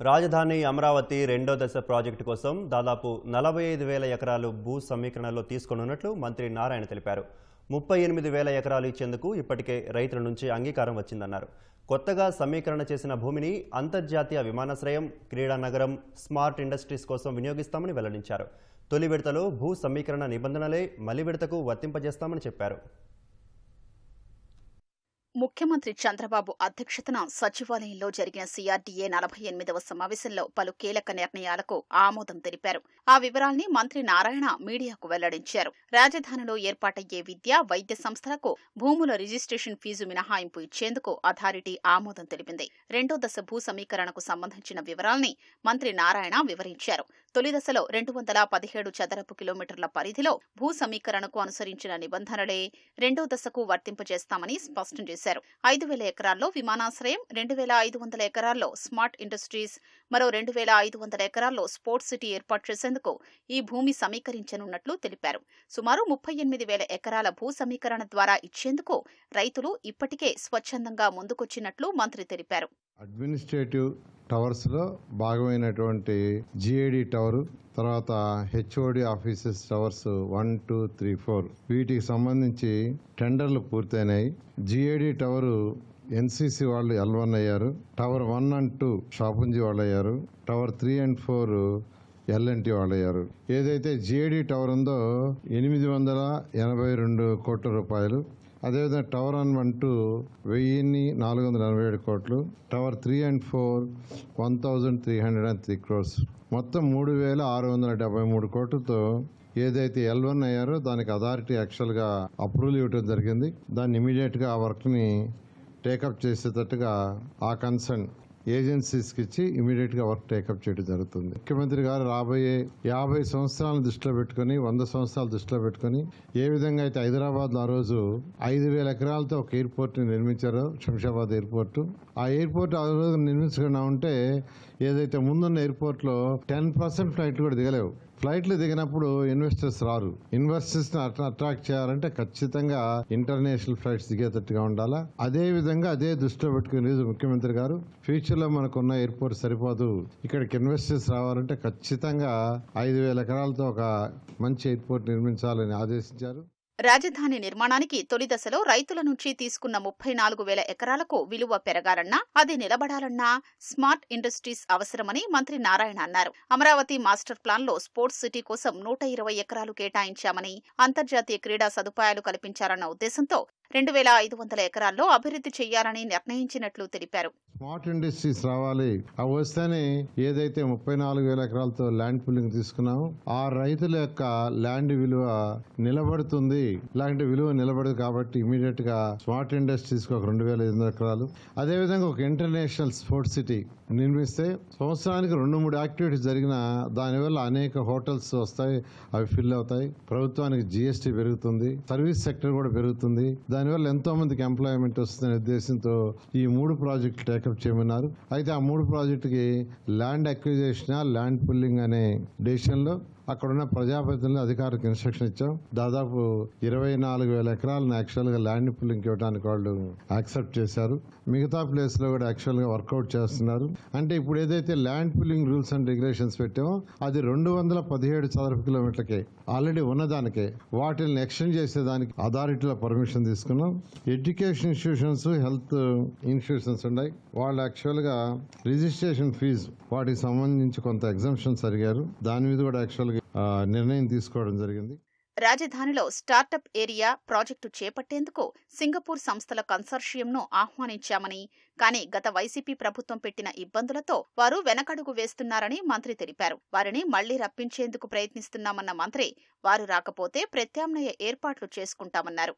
రాజధాని అమరావతి రెండో దశ ప్రాజెక్టు కోసం దాదాపు నలభై ఐదు వేల ఎకరాలు భూ సమీకరణలో తీసుకోనున్నట్లు మంత్రి నారాయణ తెలిపారు. ముప్పై ఎనిమిది వేల ఎకరాలు ఇచ్చేందుకు ఇప్పటికే రైతుల నుంచి అంగీకారం వచ్చిందన్నారు. కొత్తగా సమీకరణ చేసిన భూమిని అంతర్జాతీయ విమానాశ్రయం క్రీడా నగరం స్మార్ట్ ఇండస్ట్రీస్ కోసం వినియోగిస్తామని వెల్లడించారు. తొలి విడతలో భూ సమీకరణ నిబంధనలే మలి విడతకు వర్తింపజేస్తామని చెప్పారు. ముఖ్యమంత్రి చంద్రబాబు అధ్యక్షతన సచివాలయంలో జరిగిన సీఆర్డీఏ నలభై ఎనిమిదవ సమావేశంలో పలు కీలక నిర్ణయాలకు ఆమోదం తెలిపారు. ఆ వివరాల్ని మంత్రి నారాయణ మీడియాకు వెల్లడించారు. రాజధానిలో ఏర్పాటయ్యే విద్య వైద్య సంస్థలకు భూముల రిజిస్ట్రేషన్ ఫీజు మినహాయింపు ఇచ్చేందుకు అథారిటీ ఆమోదం తెలిపింది. రెండో దశ భూ సమీకరణకు సంబంధించిన వివరాల్ని మంత్రి నారాయణ వివరించారు. తొలి దశలో రెండు వందల పదిహేడు చదరపు కిలోమీటర్ల పరిధిలో భూ సమీకరణకు అనుసరించిన నిబంధనలే రెండో దశకు వర్తింపజేస్తామని స్పష్టం చేశారు. ఐదు వేల ఎకరాల్లో విమానాశ్రయం రెండు వేల ఐదు వందల ఎకరాల్లో స్మార్ట్ ఇండస్ట్రీస్ మరో రెండు వేల ఐదు వందల ఎకరాల్లో స్పోర్ట్స్ సిటీ ఏర్పాటు చేసేందుకు ఈ భూమి సమీకరించనున్నట్లు తెలిపారు. సుమారు ముప్పై ఎనిమిది వేల ఎకరాల భూ సమీకరణ ద్వారా ఇచ్చేందుకు రైతులు ఇప్పటికే స్వచ్ఛందంగా ముందుకొచ్చినట్లు మంత్రి తెలిపారు. అడ్మినిస్ట్రేటివ్ టవర్స్లో భాగమైనటువంటి జిఏడి టవర్ తర్వాత HOD offices towers one two three four. వీటికి సంబంధించి టెండర్లు పూర్తయినాయి. జిఏడి టవర్ ఎన్సీసీ వాళ్ళు ఎల్ వన్ అయ్యారు. Tower one and two Shapoorji వాళ్ళు అయ్యారు tower three and four L N T వాళ్ళు అయ్యారు ఏదైతే జిఏడి టవర్ ఉందో ఎనిమిది వందల ఎనభై రెండు కోట్ల రూపాయలు. అదేవిధంగా టవర్ వన్ వన్ టూ వెయ్యిన్ని నాలుగు వందల ఎనభై ఏడు కోట్లు tower three and four one thousand three hundred and three crores మొత్తం మూడు వేల ఆరు వందల డెబ్బై మూడు కోట్లతో ఏదైతే ఎల్ వన్ అయ్యారో దానికి అథారిటీ యాక్చువల్గా అప్రూవల్ ఇవ్వడం జరిగింది. దాన్ని ఇమీడియట్గా ఆ వర్క్ని టేకప్ చేసేటట్టుగా ఆ కన్సర్న్ ఏజెన్సీస్కి ఇచ్చి ఇమీడియట్గా వర్క్ టేకప్ చేయడం జరుగుతుంది. ముఖ్యమంత్రి గారు రాబోయే యాభై సంవత్సరాలను దృష్టిలో పెట్టుకొని వంద సంవత్సరాలు దృష్టిలో పెట్టుకొని ఏ విధంగా అయితే హైదరాబాద్లో ఆ రోజు ఐదు వేల ఎకరాలతో ఒక ఎయిర్పోర్ట్ని నిర్మించారో శంషాబాద్ ఎయిర్పోర్ట్ ఆ ఎయిర్పోర్ట్ ఆ రోజు నిర్మించకుండా ఉంటే ఏదైతే ముందున్న ఎయిర్పోర్ట్లో టెన్ పర్సెంట్ ఫ్లైట్లు కూడా దిగలేవు. ఫ్లైట్లు దిగినప్పుడు ఇన్వెస్టర్స్ రారు. ఇన్వెస్టర్స్ అట్రాక్ట్ చేయాలంటే ఖచ్చితంగా ఇంటర్నేషనల్ ఫ్లైట్స్ దిగేటట్టుగా ఉండాలా? అదే విధంగా అదే దృష్టిలో పెట్టుకుని ముఖ్యమంత్రి గారు ఫ్యూచర్లో మనకున్న ఎయిర్పోర్ట్ సరిపోదు. ఇక్కడికి ఇన్వెస్టర్స్ రావాలంటే ఖచ్చితంగా ఐదు వేల ఎకరాలతో ఒక మంచి ఎయిర్పోర్ట్ నిర్మించాలని ఆదేశించారు. రాజధాని నిర్మాణానికి తొలి దశలో రైతుల నుంచి తీసుకున్న ముప్పై నాలుగు వేల ఎకరాలకు విలువ పెరగాలన్నా అది నిలబడాలన్నా స్మార్ట్ ఇండస్ట్రీస్ అవసరమని మంత్రి నారాయణ అన్నారు. అమరావతి మాస్టర్ ప్లాన్లో స్పోర్ట్స్ సిటీ కోసం నూట ఇరవై ఎకరాలు కేటాయించామని అంతర్జాతీయ క్రీడా సదుపాయాలు కల్పించాలన్న ఉద్దేశంతో రెండు వేల ఐదు వందల ఎకరాల్లో అభివృద్ధి చేయాలని నిర్ణయించినట్లు తెలిపారు. స్మార్ట్ ఇండస్ట్రీస్ రావాలి. అవి వస్తేనే ఏదైతే ముప్పై నాలుగు వేల ఎకరాలతో ల్యాండ్ పుల్లింగ్ తీసుకున్నామో ఆ రైతుల యొక్క ల్యాండ్ విలువ నిలబడుతుంది. ఇలాంటి విలువ నిలబడదు కాబట్టి ఇమీడియట్గా స్మార్ట్ ఇండస్ట్రీస్కి ఒక రెండు వేల ఐదు ఎకరాలు. అదేవిధంగా ఒక ఇంటర్నేషనల్ స్పోర్ట్స్ సిటీ నిర్మిస్తే సంవత్సరానికి రెండు మూడు యాక్టివిటీస్ జరిగిన దానివల్ల అనేక హోటల్స్ వస్తాయి అవి ఫిల్ అవుతాయి. ప్రభుత్వానికి జిఎస్టీ పెరుగుతుంది సర్వీస్ సెక్టర్ కూడా పెరుగుతుంది. దానివల్ల ఎంతో మందికి ఎంప్లాయ్మెంట్ వస్తుందనే ఉద్దేశంతో ఈ మూడు ప్రాజెక్టులు టేకప్ చేయమన్నారు. అయితే ఆ మూడు ప్రాజెక్టుకి ల్యాండ్ అక్విజేషన్ ల్యాండ్ పుల్లింగ్ అనే డెసిషన్లో అక్కడున్న ప్రజాప్రతినిధులు అధికారులకు ఇన్స్ట్రక్షన్ ఇచ్చాం. దాదాపు ఇరవై నాలుగు వేల ఎకరాలను యాక్చువల్గా ల్యాండ్ పుల్లింగ్ ఇవ్వడానికి వాళ్ళు యాక్సెప్ట్ చేశారు. మిగతా ప్లేస్లో కూడా యాక్చువల్గా వర్కౌట్ చేస్తున్నారు. అంటే ఇప్పుడు ఏదైతే land pulling rules and regulations పెట్టామో అది రెండు వందల పదిహేడు చదరపు కిలోమీటర్లకే ఆల్రెడీ ఉన్నదానికే వాటిని ఎక్స్టెండ్ చేసేదానికి అథారిటీల పర్మిషన్ తీసుకున్నాం. ఎడ్యుకేషన్ ఇన్స్టిట్యూషన్స్ హెల్త్ ఇన్స్టిట్యూషన్స్ ఉన్నాయి. వాళ్ళు యాక్చువల్గా రిజిస్ట్రేషన్ ఫీజు వాటికి సంబంధించి కొంత ఎగ్జామ్షన్స్ అడిగారు. దాని మీద కూడా యాక్చువల్గా నిర్ణయం తీసుకోవడం జరిగింది. రాజధానిలో స్టార్టప్ ఏరియా ప్రాజెక్టు చేపట్టేందుకు సింగపూర్ సంస్థల కన్సార్షియంను ఆహ్వానించామని కానీ గత వైసీపీ ప్రభుత్వం పెట్టిన ఇబ్బందులతో వారు వెనకడుగు వేస్తున్నారని మంత్రి తెలిపారు. వారిని మళ్ళీ రప్పించేందుకు ప్రయత్నిస్తున్నామన్న మంత్రి వారు రాకపోతే ప్రత్యామ్నాయ ఏర్పాట్లు చేసుకుంటామన్నారు.